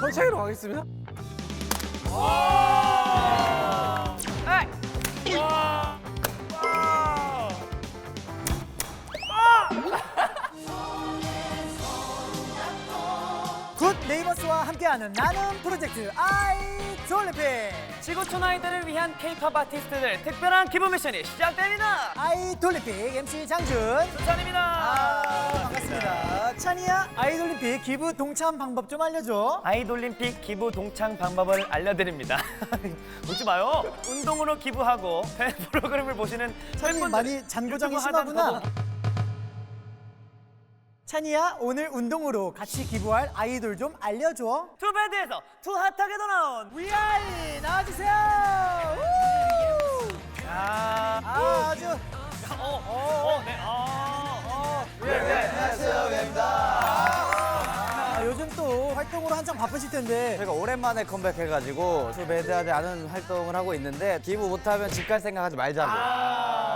선창으로 가겠습니다. 굿 네이버스와 함께하는 나눔 프로젝트 아이돌리픽 지구촌 아이들을 위한 K-팝 아티스트들 특별한 기부 미션이 시작됩니다. 아이 돌리픽 MC 장준 수찬입니다. 아, 반갑습니다 찬이야 아이돌리픽 기부 동참 방법 좀 알려줘 아이돌림픽 기부 동창 방법을 알려드립니다. 웃지 마요. 운동으로 기부하고 팬 프로그램을 보시는 찬이 팬분들 많이 잔고장이 유튜브 하단 심하구나 더보- 찬이야 오늘 운동으로 같이 기부할 아이돌 좀 알려줘 투밴드에서 투핫하게도 나온 위아이 나와주세요 우! 야, 아주 어, 어, 네, 어, 아, 요즘 또 활동으로 한창 바쁘실 텐데 저희가 오랜만에 컴백해가지고 투배드하지 않은 활동을 하고 있는데 기부 못하면 집 갈 생각하지 말자고 어.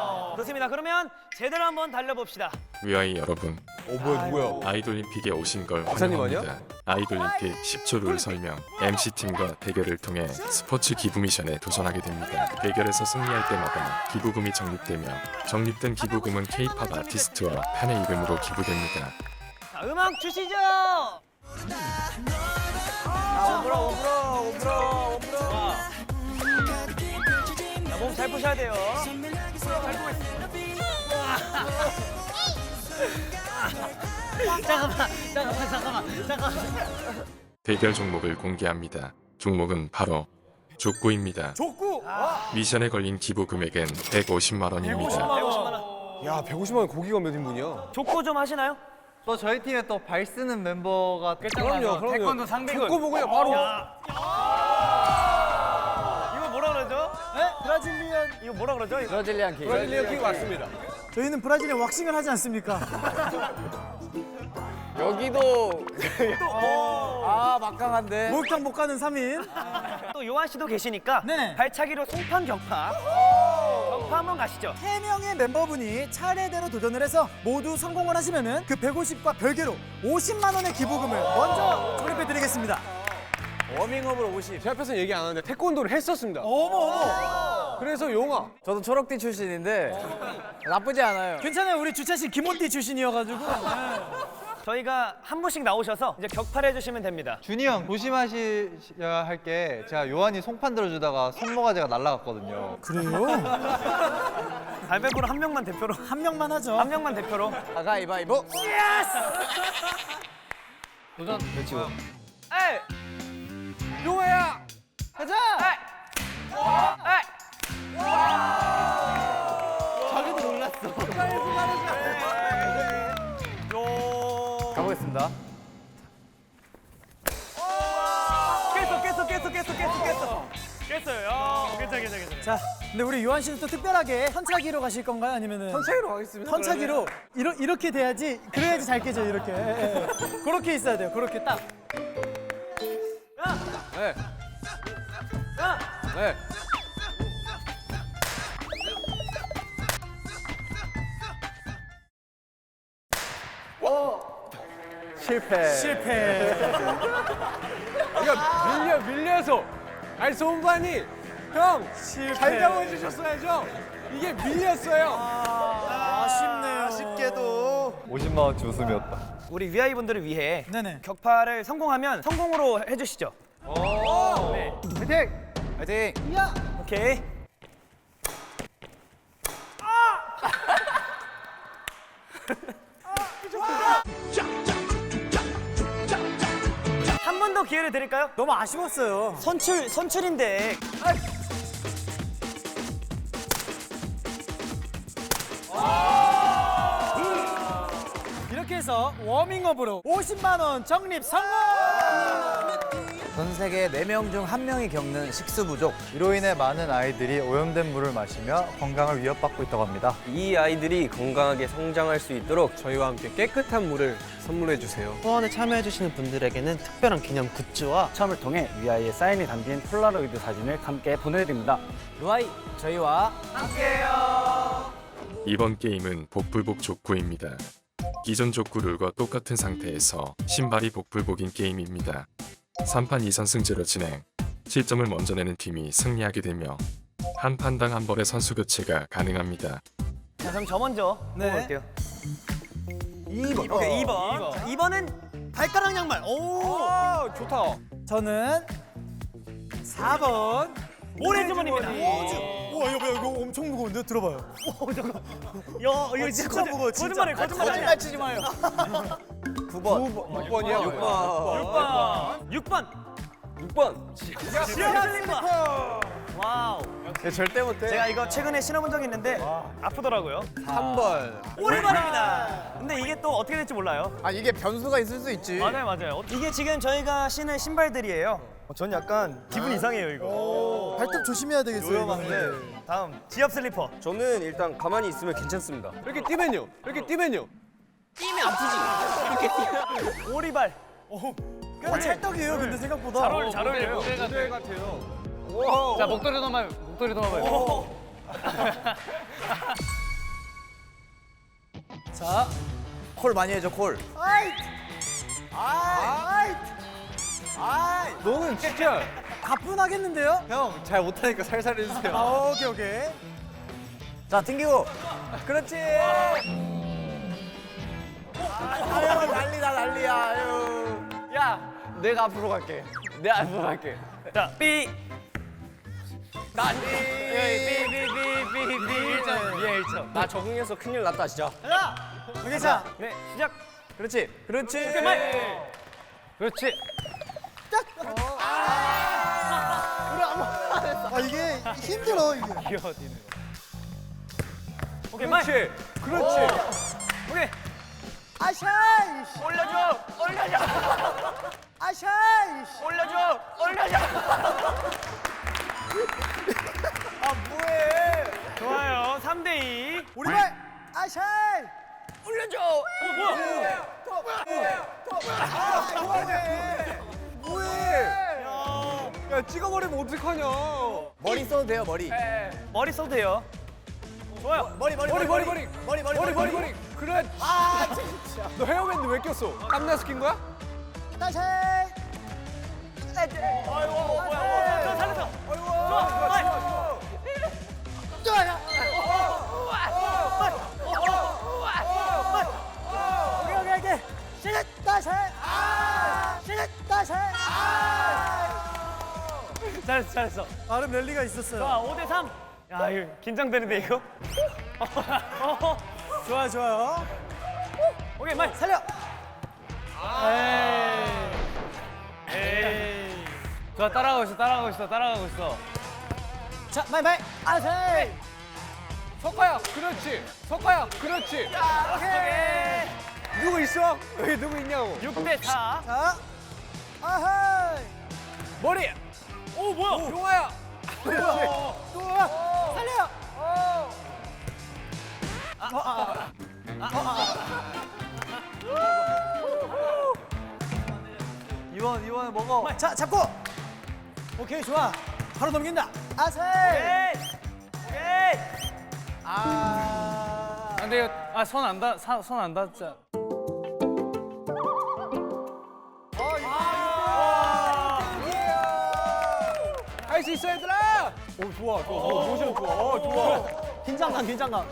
좋습니다. 그러면 제대로 한번 달려봅시다. 위아이 여러분 어 뭐야 누구야? 아이돌림픽에 오신 걸 박사님 환영합니다. 아이돌림픽 10초 룰 설명 MC팀과 대결을 통해 스포츠 기부 미션에 도전하게 됩니다. 대결에서 승리할 때마다 기부금이 적립되며 적립된 기부금은 K-팝 아티스트와 팬의 이름으로 기부됩니다. 자, 음악 주시죠. 아 오브라 오브라 오브라 오브라 자, 몸잘 푸셔야 돼요. 잘 보고 잠깐만, 잠깐만, 잠깐만, 잠깐만. 대결 종목을 공개합니다. 종목은 바로 족구입니다. 족구 미션에 걸린 기부 금액은 150만 원입니다. 150만 원. 야 150만 원 고기가 몇 인분이야? 족구 좀 하시나요? 또 저희 팀에 또 발 쓰는 멤버가 그럼요 그럼요. 태권도 상대군. 족구 보고 그냥 바로. 이거 뭐라 그러죠? 네? 브라질리언 이거 뭐라 그러죠? 이거? 브라질리안 킥 브라질리아 킥 맞습니다. 저희는 브라질리언 왁싱을 하지 않습니까? 여기도 아 막강한데 목욕탕 못 가는 3인 또 요한 씨도 계시니까 네네. 발차기로 송판 격파. 격파 한번 가시죠. 3명의 멤버분이 차례대로 도전을 해서 모두 성공을 하시면은 그 150과 별개로 50만 원의 기부금을 먼저 적립해 드리겠습니다. 워밍업으로 50 제 앞에서 얘기 안 하는데 태권도를 했었습니다. 어머 어머. 그래서 용아. 저도 초록띠 출신인데 나쁘지 않아요 괜찮아요. 우리 주차 씨 김원띠 출신이어가지고. 저희가 한 분씩 나오셔서 이제 격파를 해주시면 됩니다. 준이 형 조심하셔야 할 게 제가 요한이 송판 들어주다가 손모가지가 날라갔거든요. 그래요? 발베고로 한 명만 대표로. 한 명만 하죠. 한 명만 대표로. 가위바위보 도전 외치고. 에이! 용아야. 가자! 에이! 에이! 자기도 놀랐어. 가보겠습니다 깼어, 깼어, 깼어, 깼어, 깼어, 깼어. 깼어요. 야, 괜찮아, 괜찮아, 괜찮아. 자, 근데 우리 요한 씨는 또 특별하게 선차기로 가실 건가요? 아니면은 선창으로 가겠습니다. 선차기로 이러, 이렇게 돼야지 그래야지 잘 깨져 이렇게. 예, 예. 그렇게 있어야 돼요. 그렇게 딱. 네. 네. 실패. 실패. 그러니까 밀려 밀려서. 아니 손반이 형. 실패. 잘 잡아 주셨어야죠. 이게 밀렸어요. 아쉽네요. 아쉽게도. 50만 원치 웃음이었다. 우리 위아이 분들을 위해 네네. 격파를 성공하면 성공으로 해주시죠. 화이팅! 화이팅 오케이. 기회를 드릴까요? 너무 아쉬웠어요. 선출 선출인데 이렇게 해서 워밍업으로 50만 원 적립 성공. 전 세계 4명 중 1명이 겪는 식수 부족 이로 인해 많은 아이들이 오염된 물을 마시며 건강을 위협받고 있다고 합니다. 이 아이들이 건강하게 성장할 수 있도록 저희와 함께 깨끗한 물을 선물해 주세요. 후원에 참여해 주시는 분들에게는 특별한 기념 굿즈와 추첨을 통해 위아이의 사인이 담긴 폴라로이드 사진을 함께 보내드립니다. 루아이 저희와 이번 게임은 복불복 족구입니다. 기존 족구 룰과 똑같은 상태에서 신발이 복불복인 게임입니다. 3판 2선 승제로 진행. 실점을 먼저 내는 팀이 승리하게 되며 한 판당 한 번의 선수 교체가 가능합니다. 자, 그럼 저 먼저 네. 뽑아볼게요. 2번. 오케이, 2번. 자, 2번 은 발가락 양말. 오! 좋다. 저는 4번. 모래주머니입니다. 우와 이거 이거 엄청 무거운데 들어봐요. 야, 이거 진짜 거짓- 무거워, 진짜. 거짓말해, 거짓말. 거짓말 치지 마요. 9번. 6번이야. 6번. 6번. 6번. 지압 슬리퍼. 와우. 절대 못해. 제가 이거 최근에 신어본 적이 있는데 아프더라고요. 3번. 오랜만입니다. 근데 이게 또 어떻게 될지 몰라요. 아 이게 변수가 있을 수 있지. 맞아요, 맞아요. 이게 지금 저희가 신은 신발들이에요. 어, 전 약간 기분 이상해요, 이거. 발톱 조심해야 되겠어요. 위험한데. 다음 지압 슬리퍼. 저는 일단 가만히 있으면 괜찮습니다. 이렇게 뛰면요. 이렇게 뛰면요. 오리발. 꽤나 찰떡이에요. 근데 생각보다. 잘 어울려, 잘 어울려요. 모델 같아요. 자 목도리 넘어요. 목도리 넘어요. 자, 콜 많이 해줘 콜. 너는 진짜 가뿐하겠는데요? 형 잘 못하니까 살살 해주세요. 아, 오케이 오케이. 자 튕기고. 그렇지. 아유 난리다 난리야. 아유. 야 내가 앞으로 갈게. 내가 앞으로 갈게. 자, 삐. 삐삐 삐 삐 삐 삐 1점 위에 1점. 나 적응해서 큰일 났다 진짜. 오케이 자, 네, 시작. 그렇지. 그렇지. 그렇지. 아 이게 힘들어 이게. 오케이, 말. 그렇지. 그렇지. 오케이. 아샤이씨, 올려줘. 올려줘. 아샤이씨. 올려줘. 올려줘. 아 뭐해? 좋아요. 3대 2. 우리발 아샤이. 올려줘. 어, 뭐야? 뭐해? 야 찍어버리면 어떡하냐. 머리 써도 돼요 머리. 머리 써도 돼요. 좋아요. 머리 머리 머리 머리 머리. 머리 머리 머리 머리 머리. 그래. 아. 너 헤어밴드 왜 꼈어? 땀나서 낀 거야? 아샤이. 아이고, 뭐야, 살렸어. 좋아. 말. 오케이 오케이 오케이. 시작 다샤이. 아, 시작 다샤이. 아. 잘했어, 잘했어. 나름 랠리가 있었어요. 자, 5대 3. 야, 이거 긴장되는데 이거. 어, 좋아요 좋아요. 오케이, 말. 살려. 에이. 저 따라가고 있어. 따라가고 있어. 따라가고 있어. 자, 마이마이. 아샤이. 석화야. 그렇지. 석화야. 그렇지. 오케이. 누구 있어? 여기 누구 있냐고. 6대 4. 자, 아하이. 머리. 오 뭐야? 용화야. 또 살려. 이원 이원 먹어. 자, 잡고. 오케이, 좋아. 바로 넘긴다. 아사이. 오케이. 오케이. 아. 근데 아손 안 닿, 손안 닿자. 할수 있어 얘들아. 오 좋아 좋아. 오, 모션 좋아. 어 좋아. 긴장감, 긴장감.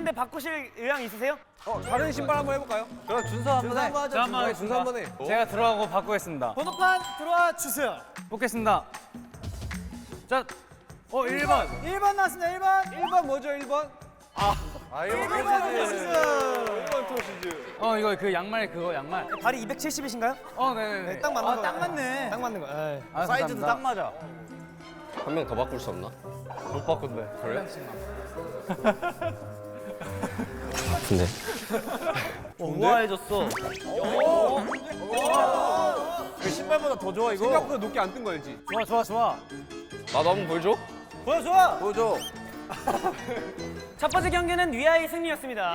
있는데 바꾸실 의향 있으세요? 어 다른 신발 한번 해볼까요? 그럼 준서 한번 해. 한번 하죠, 저 한번 네, 준서 한번 해. 제가 들어가고 바꾸겠습니다. 번호판 들어와 주세요. 뽑겠습니다. 자, 어 1번. 1번 나왔습니다. 1번. 1번 뭐죠 1번? 아 이거 1번 토시즈. 1번 토시즈. 어 이거 그 양말 그거 양말. 발이 270이신가요? 어 네네네. 딱 맞는 아, 거. 딱 맞네. 딱 맞는 거. 에이. 아, 사이즈도 딱 맞아. 한 명 더 바꿀 수 없나? 못 바꾼대. 그래? 근데 우아해졌어. 그 신발보다 더 좋아 이거. 생각보다 높게 안 뜬 거 알지? 좋아, 좋아, 좋아. 나도 한번 보여줘. 좋아. 보여줘. 첫 번째 경기는 위아이 승리였습니다.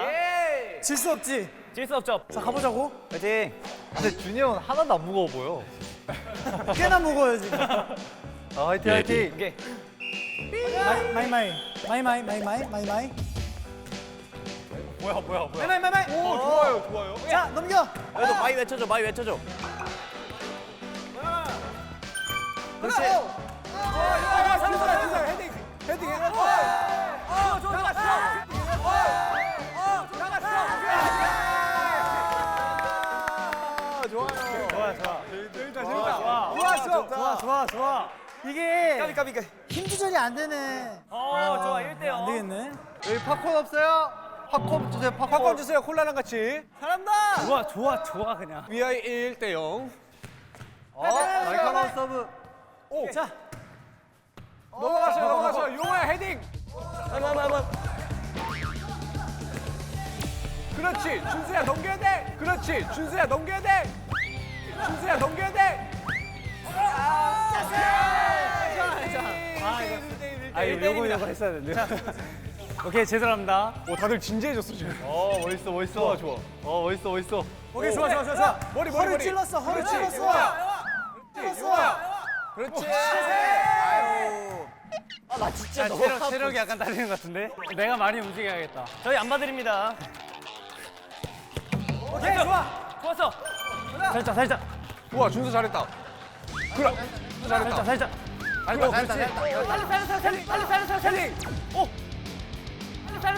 질 수 없지. 질 수 없죠. 자, 가보자고. 파이팅. 근데 준이 형은 하나도 안 무거워 보여. 꽤나 무거워요, 지금. 아, 화이팅, 예, 화이팅. 오케이. 마이, 마이, 마이. 마이, 마이, 마이, 마이, 마이, 마이. 뭐야 뭐야 뭐야. 마이, 마이. 오 좋아요 좋아요. 자, 넘겨. 그래도 마이 외쳐줘 마이 외쳐줘. 그렇지. 아, 헤딩 헤딩. 어, 좋아. 좋아. 이게 까비 까비 까비. 힘 조절이 안 되네. 어 좋아 1대 0. 안 되겠네. 여기 팝콘 없어요? 팝콘 주세요, 팝콘. 팝콘 주세요 콜라랑 같이. 잘한다. 좋아 좋아 좋아 그냥. 위아이 1대 0. 어, 날카로운 서브. 오. 자, 넘어갔어요 넘어갔어요. 용호야 헤딩. 한번 한번. 그렇지 준수야 넘겨야 돼. 그렇지 준수야 넘겨야 돼. 준수야 넘겨야 돼. 아 이거 요거 요거 했어야 되는데. 오케이 죄송합니다. 오 다들 진지해졌어 지금. 어, 멋있어, 멋있어. 좋아 좋아. 어, 멋있어, 멋있어. 오케이, 좋아, 좋아, 좋아, 좋아. 머리 머리 허리 머리. 찔렀어, 허리 그렇지, 찔렀어. 찔렀어. 그렇지. 아나 진짜 너무 체력 체력이 약간 딸리는 것 같은데. 내가 많이 움직여야겠다. 저희 안 봐드립니다. 오케이, 좋아. 좋았어. 살짝 살짝 좋아 준수 잘했다. 그래. 준수 잘했다. 살짝 살짝. 아이고 그렇지. 빨리 살려 살려 살리 빨리 살려 살리. 오.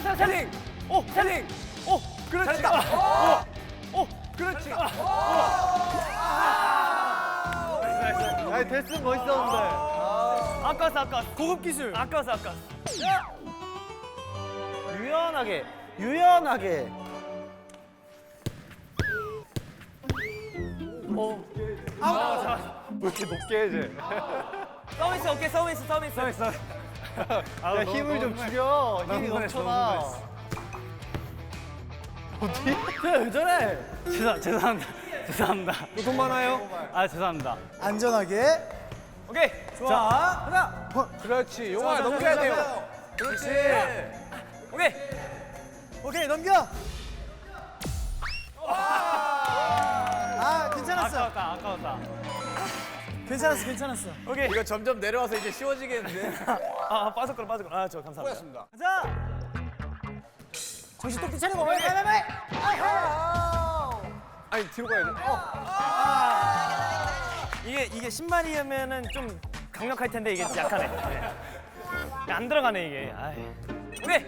살리. 헤딩. 오 헤딩. 오. 그렇지. 잘했다. 오. 오. 그렇지. 야, 됐으면 멋있었는데. 아까웠어 아까웠어. 고급 기술. 아까웠어 아까웠어. 유연하게 유연하게 왜 이렇게 높게 해, 이제. 서비스 오케이 서비스 서비스. 서비스. 야, 힘을 좀 줄여. 힘이 넘쳐나. 왜 저래? 죄송 죄송합니다. 죄송합니다. 돈 많아요? 아 죄송합니다. 안전하게. 오케이. 좋아. 하나. 그렇지. 용호야 넘겨야 돼요. 그렇지. 오케이. 오케이, 넘겨. 아, 괜찮았어. 아까웠다 아까웠다. 괜찮았어, 괜찮았어. 오케이. 이거 점점 내려와서 이제 쉬워지겠는데. 아 빠졌구나 빠졌구나. 아 저 감사합니다. 가자. 정신 똑바로 차리고. 빨리, 빨리, 빨리. 아니 뒤로 가야 돼. 어. 이게 이게 신발이면은 좀 강력할 텐데 이게 약하네. 네. 안 들어가네 이게. 아이. 오케이.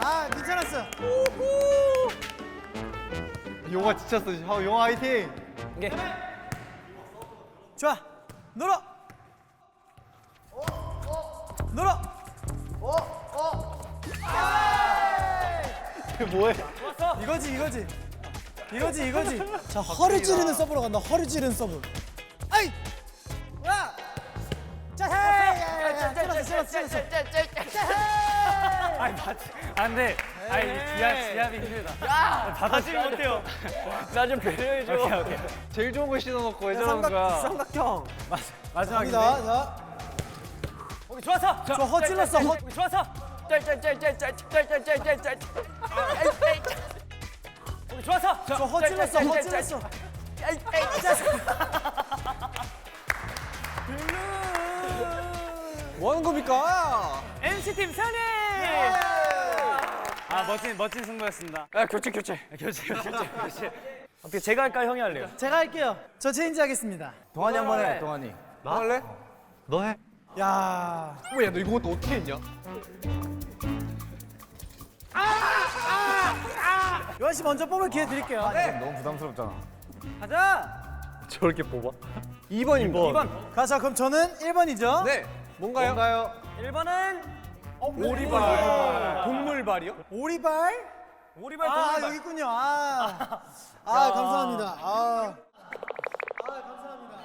아, 괜찮았어. 용화 지쳤어. 어, 용화 화이팅. 오케이. 좋아. 놀아. 이게 뭐해? 이거지, 이거지. 이거지, 이거지. 자, 허리 찌르는 서브로 간다. 허리 찌르는 서브. 아이! 야! 자, 헤이! 야, 찔렀어, 찔렀어, 찔렀어. 아니 맞. 안돼. 아니 지압 지압이 힘들다. 야 받아지 못해요. 나 좀 배려해 줘. 오케이 오케이. 제일 좋은 거 신어놓고 왜 저러는 거야? 삼각형. 마지막인데. 자, 오케이 좋았어. 저. 허. 오케이 좋았어. 짤짤짤짤짤짤짤짤짤. 오케이 좋았어. 저허 찔렀어. 뭐 하는 겁니까? NC 팀 승리. 아 멋진 멋진 승부였습니다. 야 교체 교체. 교체 교체 교체. 어떻게 제가 할까 형이 할래요? 제가 할게요. 저 체인지 하겠습니다. 동환이 한 번 해. 동환이. 나 할래? 너 해. 야, 뭐야 너 이거 어떻게 했냐? 요한 씨 먼저 뽑을 기회 드릴게요. 너무 부담스럽잖아. 가자. 저렇게 뽑아? 2번입니다. 2번. 가, 자, 그럼 저는 1번이죠. 네. 뭔가요? 뭔가요? 1번은 오리발. 동물발이요? 오리발? 오리발 아, 동물발. 여기 있군요. 아, 아 감사합니다. 아,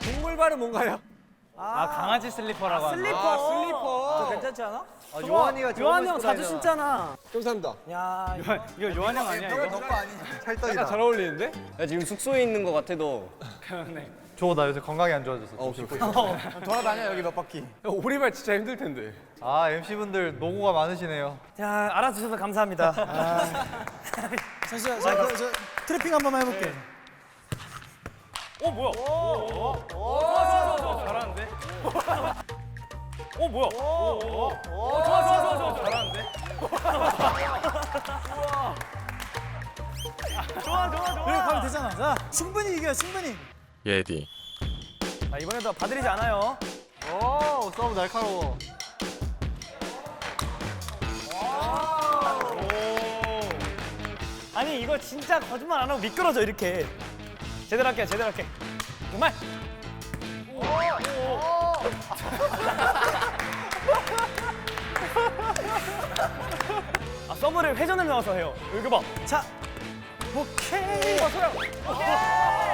동물발은 뭔가요? 아 강아지 슬리퍼라고 하는. 슬리퍼. 아 슬리퍼. 괜찮지 않아? 아, 요한이가 저거 요한 형 자주. 신잖아. 감사합니다. 야. 이거 이거 요한 형 아니야 이거? 약간 찰떡이다. 잘 어울리는데? 야 지금 숙소에 있는 거 같아 너. 네. 저 나 요새 건강이 안 좋아져서 좀 쉴고 있어. 돌아다녀 여기 몇 바퀴. 야, 오리발 진짜 힘들 텐데. 아 MC 분들 노고가 많으시네요. 자, 알아주셔서 감사합니다. 잠시만, 자, 그, 저 트래핑 한 번만 해볼게. 어 뭐야? 오, 좋아 좋아 좋아 잘하는데. 어 뭐야? 오, 오, 오, 좋아 좋아 좋아 좋아 잘하는데. 좋아 좋아 좋아. 그래, 가면 되잖아. 자, 충분히 이겨, 충분히. 예디 자, 이번에도 봐드리지 않아요. 오 서브 날카로워. 아니, 이거 진짜 거짓말 안 하고 미끄러져, 이렇게. 제대로 할게요, 제대로 할게. 정말. 아, 서브를 회전을 넣어서 해요. 이거 봐. 자, 오케이. 때려요.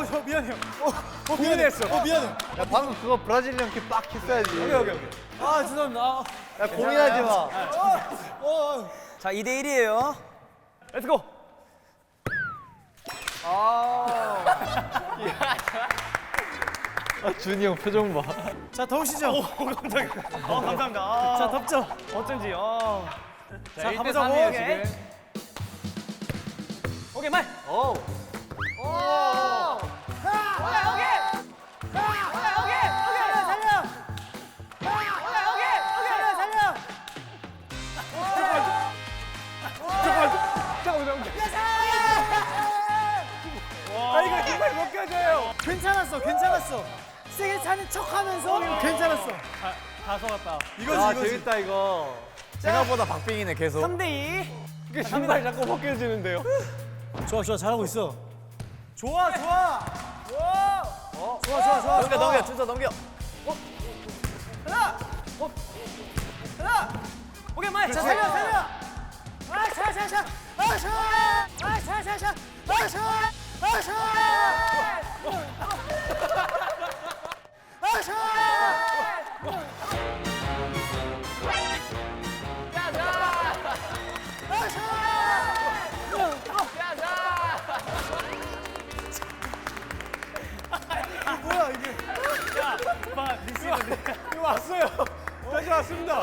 어, 저 미안해요. 어, 어 미안해. 어, 미안해. 야 방금 그거 브라질리언 킥빡 했어야지. 오케이, 오케이. 아, 죄송합니다. 아, 야 고민하지 마. 어, 어. 자, 2대 1이에요. 렛츠고. 아, 준이 형 표정 봐. 자, 더우시죠? 오, 깜짝이야. 어, 감사합니다. 아, 자, 덥죠? 어쩐지. 어. 자, 자, 가보자고. 1대3이에요, 오케이. 지금. 오케이, 말. 오. 아, 이거 정말 못 껴줘요. 괜찮았어, 괜찮았어. 세게 차는 척 하면서 괜찮았어. 다 속았다. 이거지, 아 이거지. 재밌다 이거. 생각보다 박빙이네 계속. 3대 2. 이게 신발 자꾸 벗겨지는데요. 좋아, 좋아, 잘하고 있어. 좋아, 좋아. 좋아, 좋아, 좋아. 좋아. 넘겨 넘겨 준서 넘겨. 오케이, 말. 자, 살려, 살려. 아, 차, 차, 차. 아, 차. 아, 차, 차, 차. 아, 차. 아, 차. 아, 차. 뭐야 이게? 봐, 리시브. 이거 왔어요. 다시 왔습니다.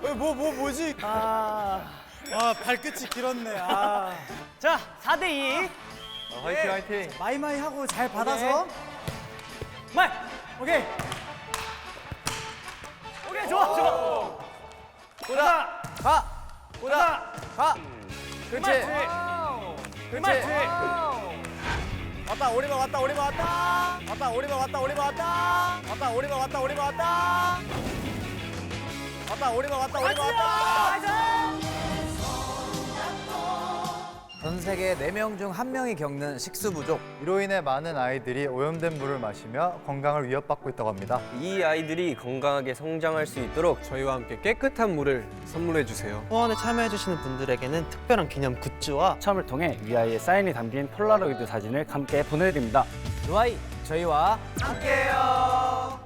왜, 뭐, 뭐, 뭐지? 아, 아 발끝이 길었네. 아, 자, 4대 2. 아, 화이팅 화이팅. 마이마이 하고 잘 받아서. 말. 오케이. 오케이, 보자. 가. 보자. 가. 그렇지. 그렇지. 왔다 오리바 왔다 오리바 왔다. 왔다 오리바 왔다 오리바 왔다. 왔다 오리바 왔다 오리바 왔다. 왔다 오리바 왔다 오리바 왔다. 전 세계 4명 중 1명이 겪는 식수 부족. 이로 인해 많은 아이들이 오염된 물을 마시며 건강을 위협받고 있다고 합니다. 이 아이들이 건강하게 성장할 수 있도록 저희와 함께 깨끗한 물을 선물해 주세요. 후원에 참여해주시는 분들에게는 특별한 기념 굿즈와 추첨을 통해 위아이의 사인이 담긴 폴라로이드 사진을 함께 보내드립니다. 루아이 저희와 함께해요.